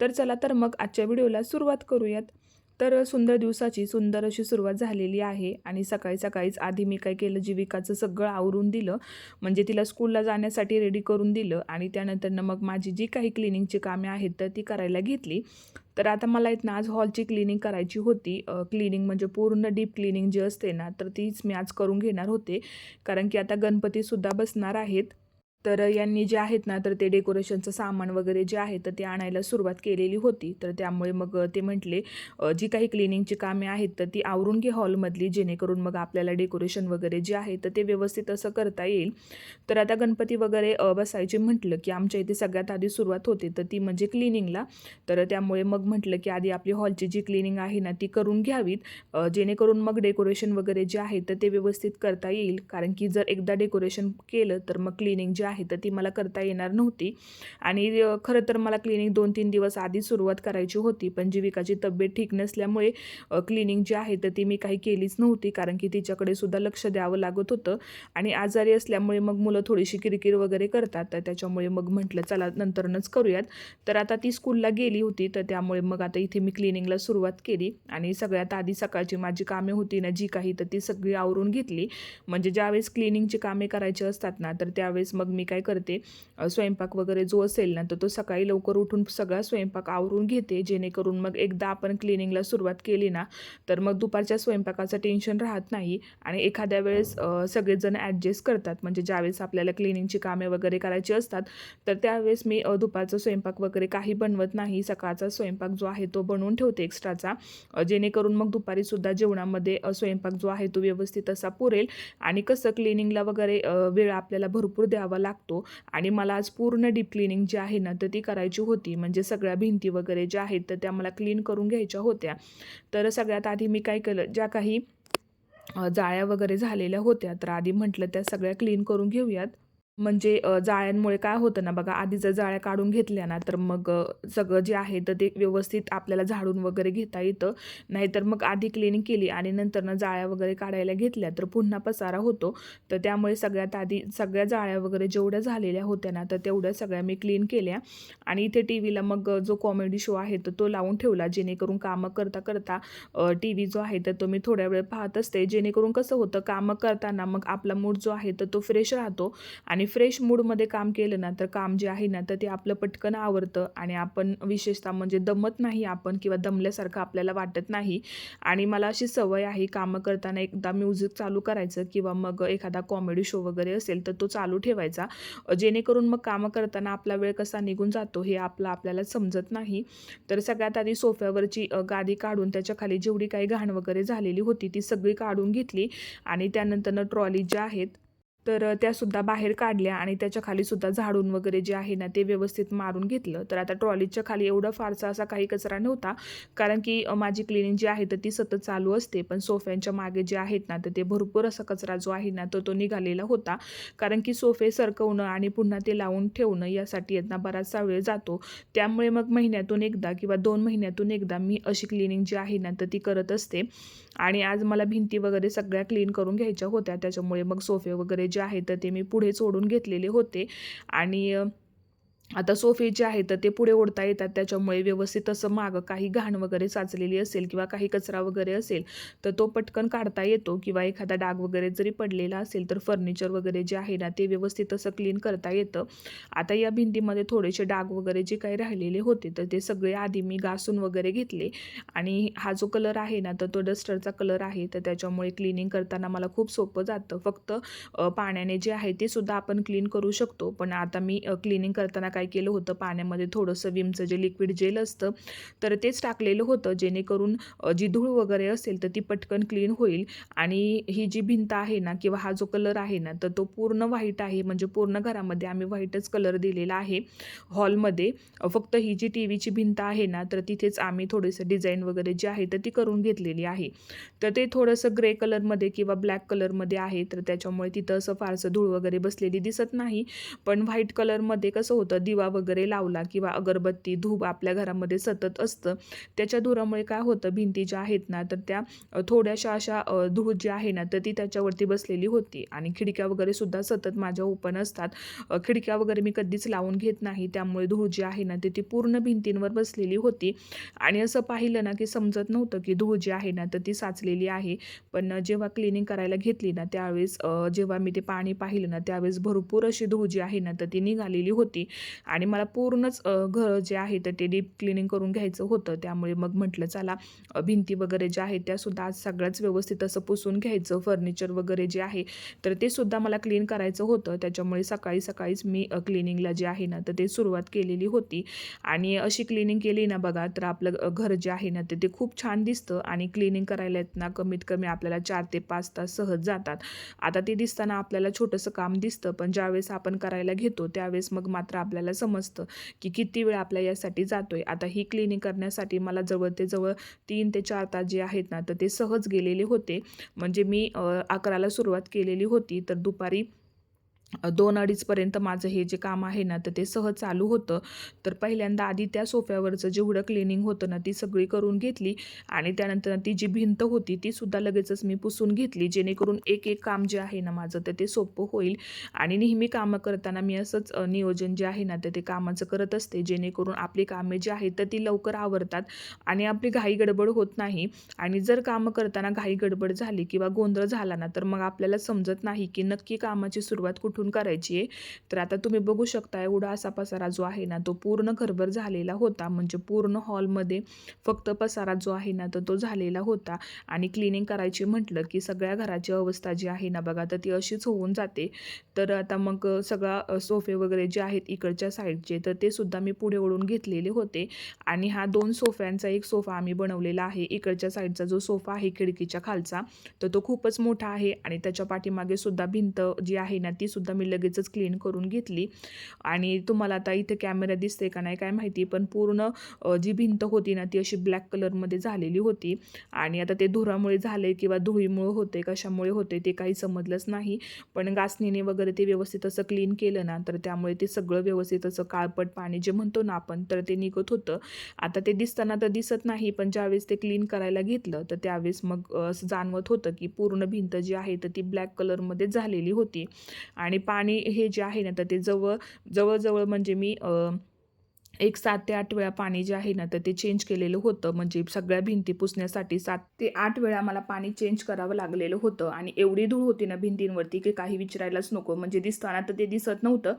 तर चला तर मग आजच्या व्हिडिओला सुरुवात करूयात. तर सुंदर दिवसाची सुंदर अशी सुरुवात झालेली आहे आणि सकाळी सकाळीच आधी मी काय केलं जीविकाचं सगळं आवरून दिलं. म्हणजे तिला स्कूलला जाण्यासाठी रेडी करून दिलं आणि त्यानंतरनं मग माझी जी काही क्लिनिंगची कामे आहेत तर ती करायला घेतली. तर आता मला इथनं ना आज हॉलची क्लिनिंग करायची होती. क्लिनिंग म्हणजे पूर्ण डीप क्लिनिंग जी असते ना तर तीच मी आज करून घेणार होते. कारण की आता गणपतीसुद्धा बसणार आहेत. तर यांनी जे आहेत ना तर ते डेकोरेशनचं सामान वगैरे जे आहे तर ते आणायला सुरुवात केलेली होती. तर त्यामुळे मग ते म्हटले जी काही क्लिनिंगची कामे आहेत तर ती आवरून घे हॉलमधली जेणेकरून मग आपल्याला डेकोरेशन वगैरे जे आहे तर ते व्यवस्थित असं करता येईल. तर आता गणपती वगैरे बसायचे म्हटलं की आमच्या इथे सगळ्यात आधी सुरुवात होते तर ती म्हणजे क्लिनिंगला तर त्यामुळे मग म्हटलं की आधी आपली हॉलची जी क्लिनिंग आहे ना ती करून घ्यावीत. जेणेकरून मग डेकोरेशन वगैरे जे आहे तर ते व्यवस्थित करता येईल. कारण की जर एकदा डेकोरेशन केलं तर मग क्लिनिंग जे आहे आहे तर ती मला करता येणार नव्हती. आणि खरं तर मला क्लिनिंग दोन तीन दिवस आधी सुरुवात करायची होती. पण जीविकाची तब्येत ठीक नसल्यामुळे क्लिनिंग जी आहे तर ती मी काही केलीच नव्हती. कारण की तिच्याकडे सुद्धा लक्ष द्यावं लागत होतं. आणि आजारी असल्यामुळे मग मुलं थोडीशी किरकिर वगैरे करतात. तर त्याच्यामुळे मग म्हटलं चला नंतरनच करूयात. तर आता ती स्कूलला गेली होती. तर त्यामुळे मग आता इथे मी क्लिनिंगला सुरुवात केली. आणि सगळ्यात आधी सकाळची माझी कामे होती ना जी काही तर ती सगळी आवरून घेतली. म्हणजे ज्यावेळेस क्लिनिंगची कामे करायची असतात ना तर त्यावेळेस मग मी मी काय करते स्वयंपाक वगैरे जो असेल ना तर तो सकाळी लवकर उठून सगळा स्वयंपाक आवरून घेते. जेणेकरून मग एकदा आपण क्लिनिंगला सुरुवात केली ना तर मग दुपारच्या स्वयंपाकाचं टेन्शन राहत नाही आणि एखाद्या वेळेस सगळेजण ॲडजस्ट करतात. म्हणजे ज्यावेळेस आपल्याला क्लिनिंगची कामे वगैरे करायची असतात तर त्यावेळेस मी दुपारचा स्वयंपाक वगैरे काही बनवत नाही. सकाळचा स्वयंपाक जो आहे तो बनवून ठेवते एक्स्ट्राचा जेणेकरून मग दुपारीसुद्धा जेवणामध्ये स्वयंपाक जो आहे तो व्यवस्थित असा पुरेल आणि कसं क्लिनिंगला वगैरे वेळ आपल्याला भरपूर द्यावा लागतो. आणि मला आज पूर्ण डीप क्लिनिंग जी आहे ना तर ती करायची होती. म्हणजे सगळ्या भिंती वगैरे ज्या आहेत तर त्या मला क्लीन करून घ्यायच्या होत्या. तर सगळ्यात आधी मी काय केलं ज्या काही जाळ्या वगैरे झालेल्या होत्या तर आधी म्हटलं त्या सगळ्या क्लीन करून घेऊयात. म्हणजे जाळ्यांमुळे काय होतं ना बघा आधी जर जाळ्या काढून घेतल्या ना तर मग सगळं जे आहे तर ते व्यवस्थित आपल्याला झाडून वगैरे घेता येतं. नाहीतर मग आधी क्लिनिंग केली आणि नंतर ना जाळ्या वगैरे काढायला घेतल्या तर पुन्हा पसारा होतो. तर त्यामुळे सगळ्यात आधी सगळ्या जाळ्या वगैरे जेवढ्या झालेल्या होत्या ना तर तेवढ्या सगळ्या मी क्लीन केल्या. आणि इथे टी व्हीला मग जो कॉमेडी शो आहे तर तो लावून ठेवला जेणेकरून कामं करता करता टी व्ही जो आहे तर तो मी थोड्या वेळ पाहत असते. जेणेकरून कसं होतं कामं करताना मग आपला मूड जो आहे तर तो फ्रेश राहतो. आणि फ्रेश मूडमध्ये काम केलं ना तर काम जे आहे ना तर ते आपलं पटकन आवडतं. आणि आपण विशेषतः म्हणजे दमत नाही आपण किंवा दमल्यासारखं आपल्याला वाटत नाही. आणि मला अशी सवय आहे कामं करताना एकदा म्युझिक चालू करायचं किंवा मग एखादा कॉमेडी शो वगैरे असेल तर तो चालू ठेवायचा. जेणेकरून मग कामं करताना आपला वेळ कसा निघून जातो हे आपलं आपल्याला समजत नाही. तर सगळ्यात आधी सोफ्यावरची गादी काढून त्याच्याखाली जेवढी काही घाण वगैरे झालेली होती ती सगळी काढून घेतली. आणि त्यानंतरनं ट्रॉली ज्या आहेत तर त्यासुद्धा बाहेर काढल्या आणि त्याच्याखाली सुद्धा झाडून वगैरे जे आहे ना ते व्यवस्थित मारून घेतलं. तर आता ट्रॉलीच्या खाली एवढा फारसा असा काही कचरा नव्हता. कारण की माझी क्लिनिंग जी आहे तर ती सतत चालू असते. पण सोफ्यांच्या मागे जे आहेत ना तर ते भरपूर असा कचरा जो आहे ना तो तो निघालेला होता. कारण की सोफे सरकवणं आणि पुन्हा ते लावून ठेवणं यासाठी यांना ना बराचसा वेळ जातो. त्यामुळे मग महिन्यातून एकदा किंवा दोन महिन्यातून एकदा मी अशी क्लिनिंग जी आहे ना तर ती करत असते. आणि आज मला भिंती वगैरे सगळ्या क्लीन करून घ्यायच्या होत्या. त्याच्यामुळे मग सोफे वगैरे जे आहे तर ते मी पुढे सोडून घेतलेले होते. आणि आता सोफे जे आहेत तर ते पुढे ओढता येतात. त्याच्यामुळे व्यवस्थित असं मागं काही घाण वगैरे साचलेली असेल किंवा काही कचरा वगैरे असेल तर तो पटकन काढता येतो. किंवा एखादा डाग वगैरे जरी पडलेला असेल तर फर्निचर वगैरे जे आहे ना ते व्यवस्थित असं क्लीन करता येतं. आता या भिंतीमध्ये थोडेसे डाग वगैरे जे काही राहिलेले होते तर ते सगळे आधी मी घासून वगैरे घेतले. आणि हा जो कलर आहे ना तर तो डस्टरचा कलर आहे. तर त्याच्यामुळे क्लिनिंग करताना मला खूप सोपं जातं. फक्त पाण्याने जे आहे ते सुद्धा आपण क्लीन करू शकतो. पण आता मी क्लिनिंग करताना काय केलं होतं? पाण्यामध्ये थोडंसं विमचं जे लिक्विड जेल असतं तर तेच टाकलेलं होतं. जेणेकरून जी धूळ वगैरे असेल तर ती पटकन क्लीन होईल. आणि ही जी भिंत आहे ना किंवा हा जो कलर आहे ना तर तो पूर्ण व्हाईट आहे. म्हणजे पूर्ण घरामध्ये आम्ही व्हाईटच कलर दिलेला आहे हॉलमध्ये फक्त ही जी टी व्हीची भिंत आहे ना तर तिथेच आम्ही थोडंसं डिझाईन वगैरे जी आहे तर ती करून घेतलेली आहे. तर ते थोडंसं ग्रे कलरमध्ये किंवा ब्लॅक कलरमध्ये आहे तर त्याच्यामुळे तिथं असं फारसं धूळ वगैरे बसलेली दिसत नाही. पण व्हाईट कलरमध्ये कसं होतं दिवा वगैरे लावला किंवा अगरबत्ती धूप आपल्या घरामध्ये सतत असतं. त्याच्या धुरामुळे काय होतं भिंती ज्या आहेत ना तर त्या थोड्याशा अशा धूळ जी आहे ना तर ती त्याच्यावरती बसलेली होती. आणि खिडक्या वगैरे सुद्धा सतत माझ्या ओपन असतात. खिडक्या वगैरे मी कधीच लावून घेत नाही. त्यामुळे धूळ जी आहे ना ती ती पूर्ण भिंतींवर बसलेली होती. आणि असं पाहिलं ना की समजत नव्हतं की धूळ जी आहे ना तर ती साचलेली आहे. पण जेव्हा क्लिनिंग करायला घेतली ना त्यावेळेस जेव्हा मी ते पाणी पाहिलं ना त्यावेळेस भरपूर अशी धूळ जी आहे ना तर ती निघालेली होती. आणि मला पूर्णच घर जे आहे तर ते डीप क्लिनिंग करून घ्यायचं होतं. त्यामुळे मग म्हटलं चला भिंती वगैरे ज्या आहेत त्यासुद्धा आज सगळ्याच व्यवस्थित असं पुसून घ्यायचं. फर्निचर वगैरे जे आहे तर ते सुद्धा मला क्लीन करायचं होतं. त्याच्यामुळे सकाळी सकाळीच मी क्लिनिंगला जे आहे ना तर ते सुरुवात केलेली होती. आणि अशी क्लिनिंग केली ना बघा तर आपलं घर जे आहे ना तर ते खूप छान दिसतं आणि क्लिनिंग करायला येत ना कमीत कमी आपल्याला चार ते पाच तास सहज जातात. आता ते दिसताना आपल्याला छोटंसं काम दिसतं पण ज्यावेळेस आपण करायला घेतो त्यावेळेस मग मात्र आपल्याला समजतं की किती वेळ आपल्या यासाठी जातो आहे आता ही क्लिनिंग करण्यासाठी मला जवळ ते जवळ तीन ते चार तास जे आहेत ना तर ते सहज गेलेले होते. म्हणजे मी अकराला सुरुवात केलेली होती तर दुपारी दोन अडीचपर्यंत माझं हे जे काम आहे ना तर ते सहज चालू होतं. तर पहिल्यांदा आधी त्या सोफ्यावरचं जेवढं क्लिनिंग होतं ना ती सगळी करून घेतली आणि त्यानंतर ती जी भिंत होती ती सुद्धा लगेचच मी पुसून घेतली जेणेकरून एक एक काम जे आहे ना माझं तर ते सोपं होईल. आणि नेहमी कामं करताना मी असंच नियोजन जे आहे ना तर ते कामाचं करत असते जेणेकरून आपली कामे जी आहेत तर ती लवकर आवरतात आणि आपली घाई गडबड होत नाही. आणि जर कामं करताना घाई गडबड झाली किंवा गोंधळ झाला ना तर मग आपल्याला समजत नाही की नक्की कामाची सुरुवात कुठून करायची आहे. तर आता तुम्ही बघू शकता एवढा असा पसारा जो आहे ना तो पूर्ण घरभर झालेला होता. म्हणजे पूर्ण हॉलमध्ये फक्त पसारा जो आहे ना तर तो झालेला होता. आणि क्लिनिंग करायची म्हटलं की सगळ्या घराची अवस्था जी आहे ना बघा तर ती अशीच होऊन जाते. तर आता मग सगळा सोफे वगैरे जे आहेत इकडच्या साईडचे तर ते सुद्धा मी पुढे ओढून घेतलेले होते. आणि हा दोन सोफ्यांचा एक सोफा आम्ही बनवलेला आहे. इकडच्या साईडचा जो सोफा आहे खिडकीच्या खालचा तर तो खूपच मोठा आहे. आणि त्याच्या पाठीमागे सुद्धा भिंत जी आहे ना ती सुद्धा मी लगेचच क्लीन करून घेतली. आणि तुम्हाला आता इथे कॅमेरा दिसते का नाही काय माहिती पण पूर्ण जी भिंत होती ना ती अशी ब्लॅक कलरमध्ये झालेली होती. आणि आता ते धुरामुळे झाले किंवा धुळीमुळे होते कशामुळे होते ते काही समजलंच नाही. पण गासणीने वगैरे ते व्यवस्थित असं क्लीन केलं ना तर त्यामुळे ते सगळं व्यवस्थित असं काळपट पाणी जे म्हणतो ना आपण तर ते निघत होतं. आता ते दिसताना तर दिसत नाही पण ज्यावेळेस ते क्लीन करायला घेतलं तर त्यावेळेस मग असं जाणवत होतं की पूर्ण भिंत जी आहे तर ती ब्लॅक कलरमध्ये झालेली होती. आणि पाणी हे जे आहे ना तर ते जवळ जवळजवळ म्हणजे मी एक सात ते आठ वेळा पाणी जे आहे ना तर ते चेंज केलेलं होतं. म्हणजे सगळ्या भिंती पुसण्यासाठी सात ते आठ वेळा मला पाणी चेंज करावं लागलेलं होतं. आणि एवढी धूळ होती ना भिंतींवरती की काही विचारायलाच नको. म्हणजे दिसताना तर ते दिसत नव्हतं.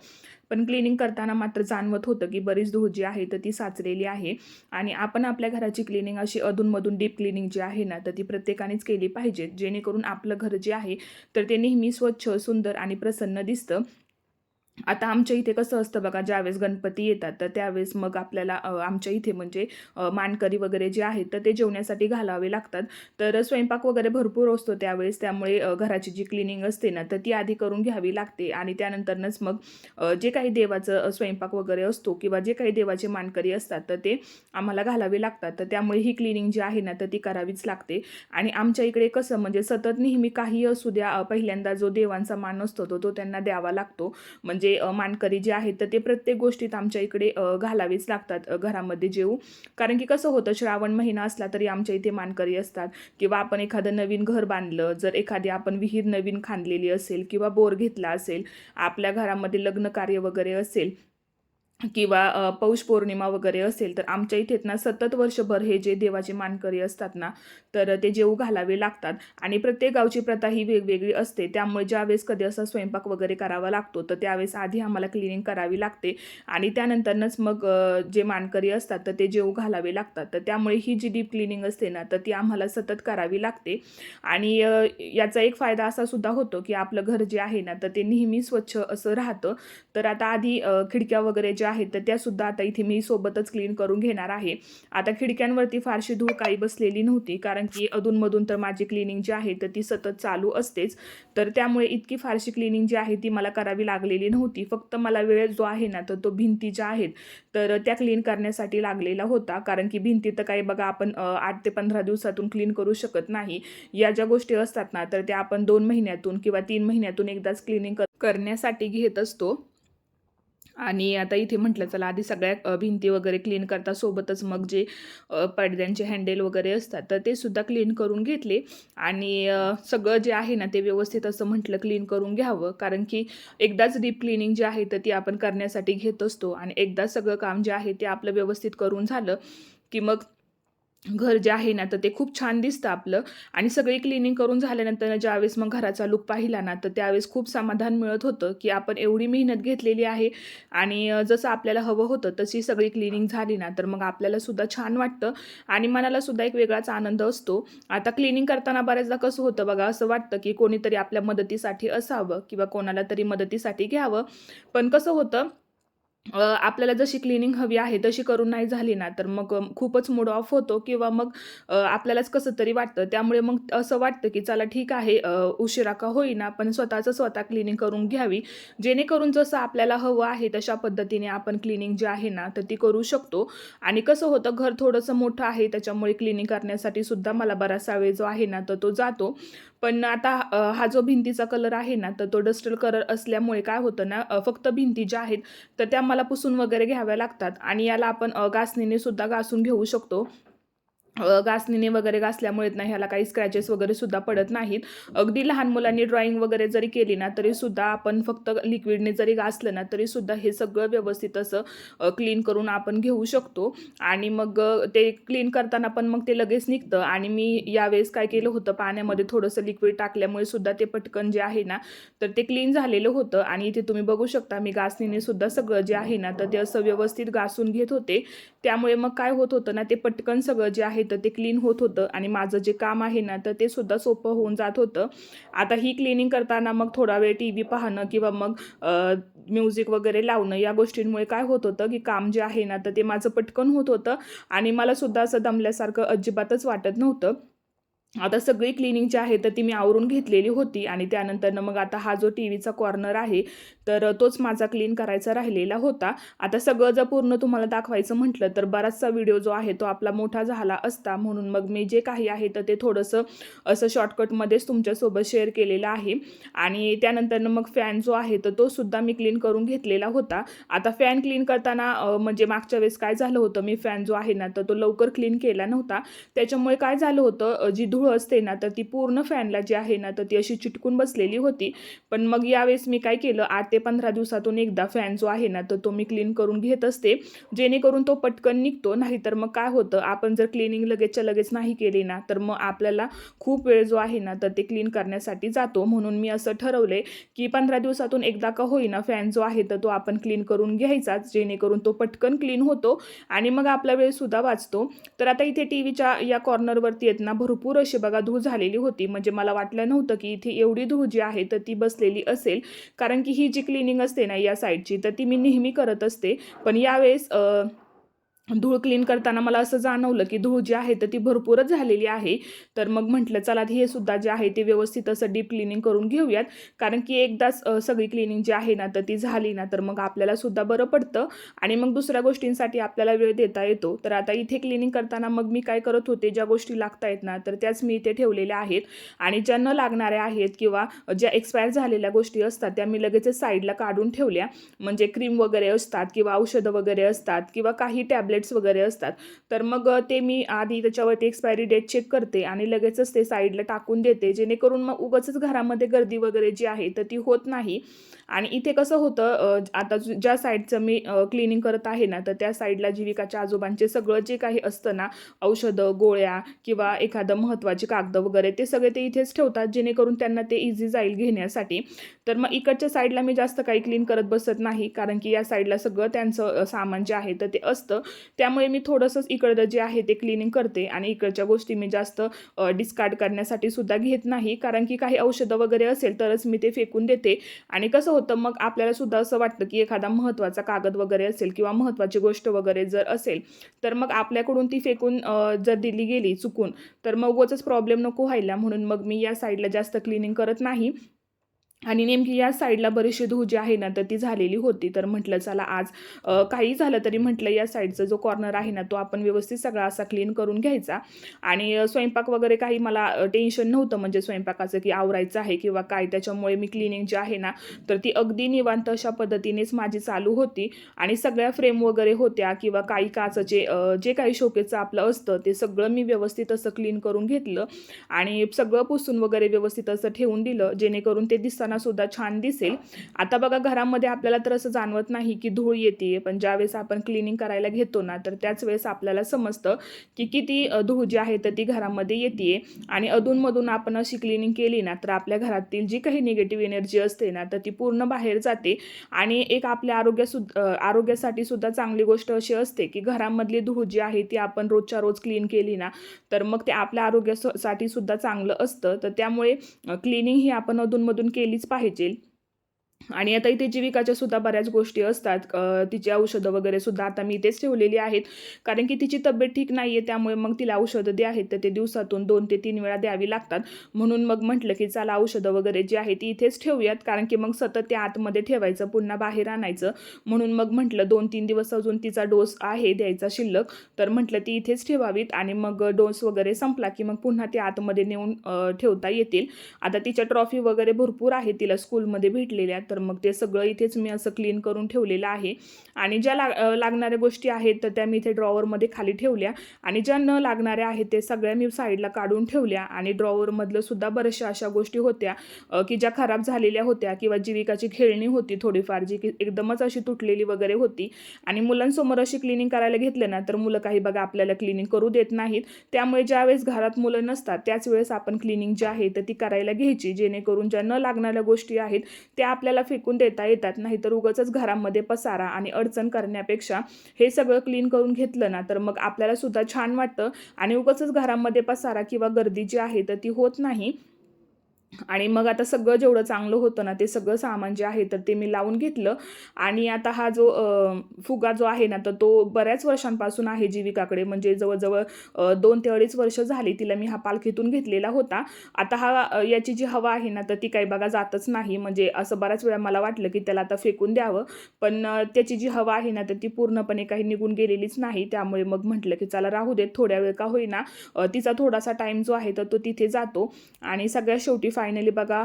पण क्लिनिंग करताना मात्र जाणवत होतं की बरीच धूळ जी आहे तर ती साचलेली आहे. आणि आपण आपल्या घराची क्लिनिंग अशी अधूनमधून डीप क्लिनिंग जी आहे ना तर ती प्रत्येकानेच केली पाहिजे. जेणेकरून आपलं घर जे आहे तर ते नेहमी स्वच्छ सुंदर आणि प्रसन्न दिसतं. आता आमच्या इथे कसं असतं बघा ज्यावेळेस गणपती येतात तर त्यावेळेस मग आपल्याला आमच्या इथे म्हणजे मानकरी वगैरे जे आहेत तर ते जेवण्यासाठी घालावे लागतात. तर स्वयंपाक वगैरे भरपूर असतो त्यावेळेस त्यामुळे घराची जी क्लिनिंग असते ना तर ती आधी करून घ्यावी लागते. आणि त्यानंतरनंच मग जे काही देवाचं स्वयंपाक वगैरे असतो किंवा जे काही देवाचे मानकरी असतात तर ते आम्हाला घालावे लागतात. तर त्यामुळे ही क्लिनिंग जी आहे ना तर ती करावीच लागते. आणि आमच्या इकडे कसं म्हणजे सतत नेहमी काही असू द्या पहिल्यांदा जो देवांचा मान असतो तो तो त्यांना द्यावा लागतो. म्हणजे म्हणजे, जे मानकरी जे आहेत तर ते प्रत्येक गोष्टीत आमच्या इकडे घालावेच लागतात घरामध्ये जेऊ. कारण की कसं होतं श्रावण महिना असला तरी आमच्या इथे मानकरी असतात. किंवा आपण एखादं नवीन घर बांधलं जर एखादी आपण विहीर नवीन खांदलेली असेल किंवा बोर घेतला असेल आपल्या घरामध्ये लग्न कार्य वगैरे असेल किंवा पौष पौर्णिमा वगैरे असेल तर आमच्या इथेत ना सतत वर्षभर हे जे देवाचे मानकरी असतात ना तर ते जेऊ घालावे लागतात. आणि प्रत्येक गावची प्रथा ही वेगवेगळी असते. त्यामुळे ज्यावेळेस कधी असा स्वयंपाक वगैरे करावा लागतो तर त्यावेळेस आधी आम्हाला क्लिनिंग करावी लागते. आणि त्यानंतरनच मग जे मानकरी असतात तर ते जेऊ घालावे लागतात. तर त्यामुळे ही जी डीप क्लिनिंग असते ना तर ती आम्हाला सतत करावी लागते. आणि याचा एक फायदा असा सुद्धा होतो की आपलं घर जे आहे ना तर ते नेहमी स्वच्छ असं राहतं. तर आता आधी खिडक्या वगैरे ज्या ज्या आहेत तर त्यासुद्धा आता इथे मी सोबतच क्लीन करून घेणार आहे. आता खिडक्यांवरती फारशी धूळ काही बसलेली नव्हती कारण की अधूनमधून तर माझी क्लिनिंग जी आहे तर ती सतत चालू असतेच. तर त्यामुळे इतकी फारशी क्लिनिंग जी आहे ती मला करावी लागलेली नव्हती. फक्त मला वेळ जो आहे ना तर तो भिंती ज्या आहेत तर त्या क्लीन करण्यासाठी लागलेला होता. कारण की भिंती तर काही बघा आपण आठ ते पंधरा दिवसातून क्लीन करू शकत नाही. या ज्या गोष्टी असतात ना तर त्या आपण दोन महिन्यातून किंवा तीन महिन्यातून एकदाच क्लिनिंग करण्यासाठी घेत असतो. आणि आता इथे म्हटलं चला आधी सगळ्या भिंती वगैरे क्लीन करता सोबतच मग जे पडद्यांचे हँडेल वगैरे असतात तर ते सुद्धा क्लीन करून घेतले. आणि सगळं जे आहे ना ते व्यवस्थित असं म्हटलं क्लीन करून घ्यावं. कारण की एकदाच डीप क्लिनिंग जी आहे तर ती आपण करण्यासाठी घेत असतो. आणि एकदा सगळं काम जे आहे ते आपलं व्यवस्थित करून झालं की मग घर जे आहे ना तर ते खूप छान दिसतं आपलं. आणि सगळी क्लिनिंग करून झाल्यानंतर ज्यावेळेस मग घराचा लुक पाहिला ना तर त्यावेळेस खूप समाधान मिळत होतं की आपण एवढी मेहनत घेतलेली आहे. आणि जसं आपल्याला हवं होतं तशी सगळी क्लिनिंग झाली ना तर मग आपल्याला सुद्धा छान वाटतं. आणि मनाला सुद्धा एक वेगळाच आनंद असतो. आता क्लिनिंग करताना बऱ्याचदा कसं होतं बघा असं वाटतं की कोणीतरी आपल्या मदतीसाठी असावं किंवा कोणाला तरी मदतीसाठी घ्यावं. पण कसं होतं आपल्याला जशी क्लिनिंग हवी आहे तशी करून नाही झाली ना तर मग खूपच मूड ऑफ होतो किंवा मग आपल्यालाच कसं तरी वाटतं. त्यामुळे मग असं वाटतं की चला ठीक आहे उशिरा का होईना पण स्वतःचं स्वतः क्लिनिंग करून घ्यावी. जेणेकरून जसं आपल्याला हवं आहे तशा पद्धतीने आपण क्लिनिंग जी आहे ना तर ती करू शकतो. आणि कसं होतं घर थोडंसं मोठं आहे त्याच्यामुळे क्लिनिंग करण्यासाठी सुद्धा मला बराचसा वेळ जो आहे ना तर तो जातो. पण आता हा जो भिंतीचा कलर आहे ना तर तो डस्टल कलर असल्यामुळे काय होतं ना फक्त भिंती ज्या आहेत तर त्या मला पुसून वगैरे घ्याव्या लागतात. आणि याला आपण घासणीने सुद्धा घासून घेऊ शकतो. घासणीने वगैरे घासल्यामुळे ना ह्याला काही स्क्रॅचेस वगैरे सुद्धा पडत नाहीत. अगदी लहान मुलांनी ड्रॉइंग वगैरे जरी केली ना तरी सुद्धा आपण फक्त लिक्विडने जरी घासलं ना तरी सुद्धा हे सगळं व्यवस्थित असं क्लीन करून आपण घेऊ शकतो. आणि मग ते क्लीन करताना पण मग ते लगेच निघतं. आणि मी यावेळेस काय केलं होतं पाण्यामध्ये थोडंसं लिक्विड टाकल्यामुळे सुद्धा ते पटकन जे आहे ना तर ते क्लीन झालेलं होतं. आणि इथे तुम्ही बघू शकता मी घासणीने सुद्धा सगळं जे आहे ना तर ते असं व्यवस्थित घासून घेत होते. त्यामुळे मग काय होत होतं ना ते पटकन सगळं जे आहे तर ते क्लीन होत होतं आणि माझं जे काम आहे ना तर ते सुद्धा सोपं होऊन जात होतं. आता ही क्लिनिंग करताना मग थोडा वेळ टी व्ही पाहणं किंवा मग म्युझिक वगैरे लावणं या गोष्टींमुळे काय होत होतं की काम जे आहे ना तर ते माझं पटकन होत होतं आणि मला सुद्धा असं दमल्यासारखं अजिबातच वाटत नव्हतं. आता सगळी क्लिनिंग जी आहे तर ती मी आवरून घेतलेली होती आणि त्यानंतरनं मग आता हा जो टी व्हीचा कॉर्नर आहे तर तोच माझा क्लीन करायचा राहिलेला होता. आता सगळं जर पूर्ण तुम्हाला दाखवायचं म्हटलं तर बराचसा व्हिडिओ जो आहे तो आपला मोठा झाला असता. म्हणून मग मी जे काही आहे तर ते थोडंसं असं शॉर्टकटमध्येच तुमच्यासोबत शेअर केलेलं आहे. आणि त्यानंतरनं मग फॅन जो आहे तर तो सुद्धा मी क्लीन करून घेतलेला होता. आता फॅन क्लीन करताना म्हणजे मागच्या वेळेस काय झालं होतं मी फॅन जो आहे ना तर तो लवकर क्लीन केला नव्हता. त्याच्यामुळे काय झालं होतं जी धूळ असते ना तर ती पूर्ण फॅनला जी आहे ना तर ती अशी चिटकून बसलेली होती. पण मग यावेळेस मी काय केलं आठ ते पंधरा दिवसातून एकदा फॅन जो आहे ना तर तो मी क्लीन करून घेत असते. जेणेकरून तो पटकन निघतो नाहीतर मग काय होतं आपण जर क्लिनिंग लगेचच्या लगेच नाही केली ना तर मग आपल्याला खूप वेळ जो आहे ना तर ते क्लीन करण्यासाठी जातो. म्हणून मी असं ठरवले की पंधरा दिवसातून एकदा का होईना फॅन जो आहे तर तो आपण क्लीन करून घ्यायचाच जेणेकरून तो पटकन क्लीन होतो आणि मग आपला वेळसुद्धा वाचतो. तर आता इथे टी व्हीच्या या कॉर्नरवरती आहेत ना भरपूर कशी बघा धूळ झालेली होती. म्हणजे मला वाटलं नव्हतं की इथे एवढी धूळ जी आहे तर ती बसलेली असेल. कारण की ही जी क्लिनिंग असते ना या साईडची तर ती मी नेहमी करत असते. पण यावेळेस धूळ क्लीन करताना मला असं जाणवलं की धूळ जी आहे तर ती भरपूरच झालेली आहे. तर मग म्हटलं चला हे सुद्धा जे आहे ते व्यवस्थित असं डीप क्लिनिंग करून घेऊयात. कारण की एकदाच सगळी क्लिनिंग जी आहे ना तर ती झाली ना तर मग आपल्याला सुद्धा बरं पडतं. आणि मग दुसऱ्या गोष्टींसाठी आपल्याला वेळ देता येतो. तर आता इथे क्लिनिंग करताना मग मी काय करत होते ज्या गोष्टी लागता आहेत ना तर त्याच मी इथे ठेवलेल्या आहेत. आणि ज्या न लागणाऱ्या आहेत किंवा ज्या एक्सपायर झालेल्या गोष्टी असतात त्या मी लगेच साईडला काढून ठेवल्या. म्हणजे क्रीम वगैरे असतात किंवा औषधं वगैरे असतात किंवा काही टॅबलेट्स वगैरे असतात. तर मग ते मी आधी त्याच्यावरती एक्सपायरी डेट चेक करते आणि लगेचच ते साईडला टाकून देते. जेणेकरून मग उगाचच घरामध्ये गर्दी वगैरे जी आहे तर ती होत नाही. आणि इथे कसं होतं आता ज्या साईडचं मी क्लिनिंग करत आहे ना तर त्या साईडला जीविकाच्या आजोबांचे सगळं जे काही असतं ना औषधं गोळ्या किंवा एखादं महत्त्वाची कागदं वगैरे ते सगळे ते इथेच ठेवतात जेणेकरून त्यांना ते इझी जाईल घेण्यासाठी. तर मग इकडच्या साईडला मी जास्त काही क्लीन करत बसत नाही कारण की या साईडला सगळं त्यांचं सामान जे आहे तर ते असतं. त्यामुळे मी थोडंसंच इकडं जे आहे ते क्लिनिंग करते आणि इकडच्या गोष्टी मी जास्त डिस्कार्ड करण्यासाठी सुद्धा घेत नाही. कारण की काही औषधं वगैरे असेल तरच मी ते फेकून देते. आणि कसं होतं मग आपल्याला सुद्धा असं वाटतं की एखादा महत्त्वाचा कागद वगैरे असेल किंवा महत्त्वाची गोष्ट वगैरे जर असेल तर मग आपल्याकडून ती फेकून जर दिली गेली चुकून तर मग वचच प्रॉब्लेम नको व्हायला. म्हणून मग मी या साईडला जास्त क्लिनिंग करत नाही. आणि नेमकी या साईडला बरीचशी धू जी आहे ना तर ती झालेली होती. तर म्हटलं चला आज काही झालं तरी म्हटलं या साईडचा जो कॉर्नर आहे ना तो आपण व्यवस्थित सगळा असा क्लीन करून घ्यायचा. आणि स्वयंपाक वगैरे काही मला टेन्शन नव्हतं. म्हणजे स्वयंपाकाचं की आवरायचं आहे किंवा काय त्याच्यामुळे मी क्लिनिंग जी आहे ना तर ती अगदी निवांत अशा पद्धतीनेच माझी चालू होती. आणि सगळ्या फ्रेम वगैरे होत्या किंवा काही काचचे जे काही शोकेचं आपलं असतं ते सगळं मी व्यवस्थित असं क्लीन करून घेतलं. आणि सगळं पुसून वगैरे व्यवस्थित असं ठेवून दिलं जेणेकरून ते दिसताना सुद्धा छान दिसेल. आता बघा घरामध्ये आपल्याला तर असं जाणवत नाही की धूळ येते पण ज्यावेळेस आपण क्लिनिंग करायला घेतो ना तर त्याच वेळेस आपल्याला समजतं की किती धूळ जी आहे तर ती घरामध्ये येते आणि अधूनमधून आपण अशी क्लिनिंग केली ना तर आपल्या घरातील जी काही निगेटिव्ह एनर्जी असते ना तर ती पूर्ण बाहेर जाते. आणि एक आपल्या आरोग्य सुद्धा आरोग्यासाठी सुद्धा चांगली गोष्ट अशी असते की घरामधली धूळ जी आहे ती आपण रोजच्या रोज क्लीन केली ना तर मग ते आपल्या आरोग्यासाठी सुद्धा चांगलं असतं. तर त्यामुळे क्लिनिंग ही आपण अधूनमधून केली केलीच पाहिजे आणि आता इथे जीविकाच्या सुद्धा बऱ्याच गोष्टी असतात. तिची औषधं वगैरे सुद्धा आता मी इथेच ठेवलेली आहेत. कारण की तिची तब्येत ठीक नाही आहे त्यामुळे मग तिला औषधं जे आहेत तर ते दिवसातून दोन ते तीन वेळा द्यावी लागतात. म्हणून मग म्हटलं की चला औषधं वगैरे जी आहे ती इथेच ठेवूयात. कारण की मग सतत ते आतमध्ये ठेवायचं पुन्हा बाहेर आणायचं. म्हणून मग म्हटलं दोन तीन दिवस अजून तिचा डोस आहे द्यायचा शिल्लक. तर म्हटलं ती इथेच ठेवावीत आणि मग डोस वगैरे संपला की मग पुन्हा ते आतमध्ये नेऊन ठेवता येतील. आता तिच्या ट्रॉफी वगैरे भरपूर आहे तिला स्कूलमध्ये भेटलेल्या. तर मग ते सगळं इथेच मी असं क्लीन करून ठेवलेलं आहे. आणि ज्या लाग लागणाऱ्या गोष्टी आहेत तर त्या मी इथे ड्रॉवरमध्ये खाली ठेवल्या. आणि ज्या न लागणाऱ्या आहेत ते सगळ्या मी साईडला काढून ठेवल्या. आणि ड्रॉवरमधलं सुद्धा बऱ्याचशा अशा गोष्टी होत्या की ज्या खराब झालेल्या होत्या किंवा जीविकाची खेळणी होती थोडीफार जी की एकदमच अशी तुटलेली वगैरे होती. आणि मुलांसमोर अशी क्लिनिंग करायला घेतलं ना तर मुलं काही बघा आपल्याला क्लिनिंग करू देत नाहीत. त्यामुळे ज्यावेळेस घरात मुलं नसतात त्याच वेळेस आपण क्लिनिंग जी आहे तर ती करायला घ्यायची. जेणेकरून ज्या न लागणाऱ्या गोष्टी आहेत त्या आपल्याला फेकून देता येतात नाहीतर उगाचच घरामध्ये पसारा आणि अडचण करण्यापेक्षा हे सगळं क्लीन करून घेतलं ना तर मग आपल्याला सुद्धा छान वाटतं. आणि उगाचच घरामध्ये पसारा किंवा गर्दी जी आहे तर ती होत नाही. आणि मग आता सगळं जेवढं चांगलं होतं ना ते सगळं सामान जे आहे तर ते मी लावून घेतलं. आणि आता हा जो फुगा जो आहे ना तर तो बऱ्याच वर्षांपासून आहे जीविकाकडे. म्हणजे जवळजवळ दोन ते अडीच वर्ष झाली तिला मी हा पालखीतून घेतलेला होता. आता हा याची जी हवा आहे ना तर ती काही बघा जातच नाही. म्हणजे असं बऱ्याच वेळा मला वाटलं की त्याला आता फेकून द्यावं. पण त्याची जी हवा आहे ना तर ती पूर्णपणे काही निघून गेलेलीच नाही. त्यामुळे मग म्हटलं की चला राहू देत थोड्या वेळ का होईना. तिचा थोडासा टाईम जो आहे तर तो तिथे जातो. आणि सगळ्यात शेवटी फायनली बघा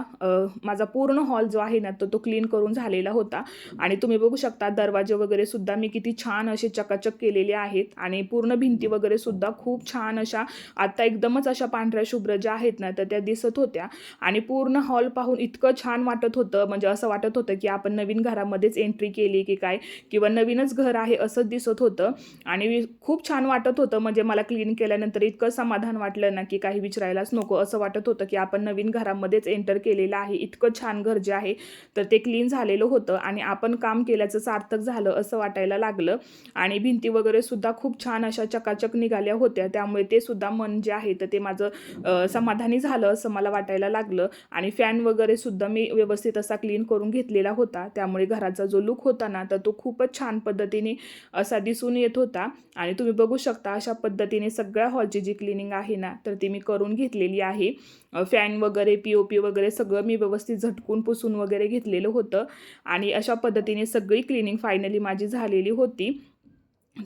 माझा पूर्ण हॉल जो आहे ना तो तो क्लीन करून झालेला होता. आणि तुम्ही बघू शकता दरवाजे वगैरे सुद्धा मी किती छान असे चकाचक केलेले आहेत. आणि पूर्ण भिंती वगैरे सुद्धा खूप छान अशा आता एकदमच अशा पांढऱ्या शुभ्र ज्या आहेत ना तर त्या दिसत होत्या. आणि पूर्ण हॉल पाहून इतकं छान वाटत होतं म्हणजे असं वाटत होतं की आपण नवीन घरामध्येच एंट्री केली की काय किंवा नवीनच घर आहे असंच दिसत होतं. आणि खूप छान वाटत होतं म्हणजे मला क्लीन केल्यानंतर इतकं समाधान वाटलं ना की काही विचारायलाच नको असं वाटत होतं की आपण नवीन घरामध्ये घरामध्येच एंटर केलेलं आहे. इतकं छान घर जे आहे तर ते क्लीन झालेलं होतं आणि आपण काम केल्याचं सार्थक झालं असं वाटायला लागलं. आणि भिंती वगैरे सुद्धा खूप छान अशा चकाचक निघाल्या होत्या. त्यामुळे ते सुद्धा मन जे आहे तर ते माझं समाधानी झालं असं मला वाटायला लागलं. आणि फॅन वगैरे सुद्धा मी व्यवस्थित असा क्लीन करून घेतलेला होता. त्यामुळे घराचा जो लुक होता ना तर तो खूपच छान पद्धतीने असा दिसून येत होता. आणि तुम्ही बघू शकता अशा पद्धतीने सगळ्या हॉलची जी क्लिनिंग आहे ना तर ती मी करून घेतलेली आहे. फॅन वगैरे पी ओ पी वगैरे सगळं मी व्यवस्थित झटकून पुसून वगैरे घेतलेलं होतं. आणि अशा पद्धतीने सगळी क्लिनिंग फायनली माझी झालेली होती.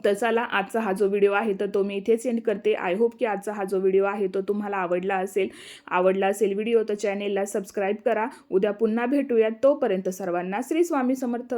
तर चला आजचा हा जो व्हिडिओ आहे तर तो मी इथे सेंड करते. आय होप की आजचा हा जो व्हिडिओ आहे तो तुम्हाला आवडला असेल. आवडला असेल व्हिडिओ तर चॅनेलला सबस्क्राईब करा. उद्या पुन्हा भेटूयात. तोपर्यंत सर्वांना श्री स्वामी समर्थ.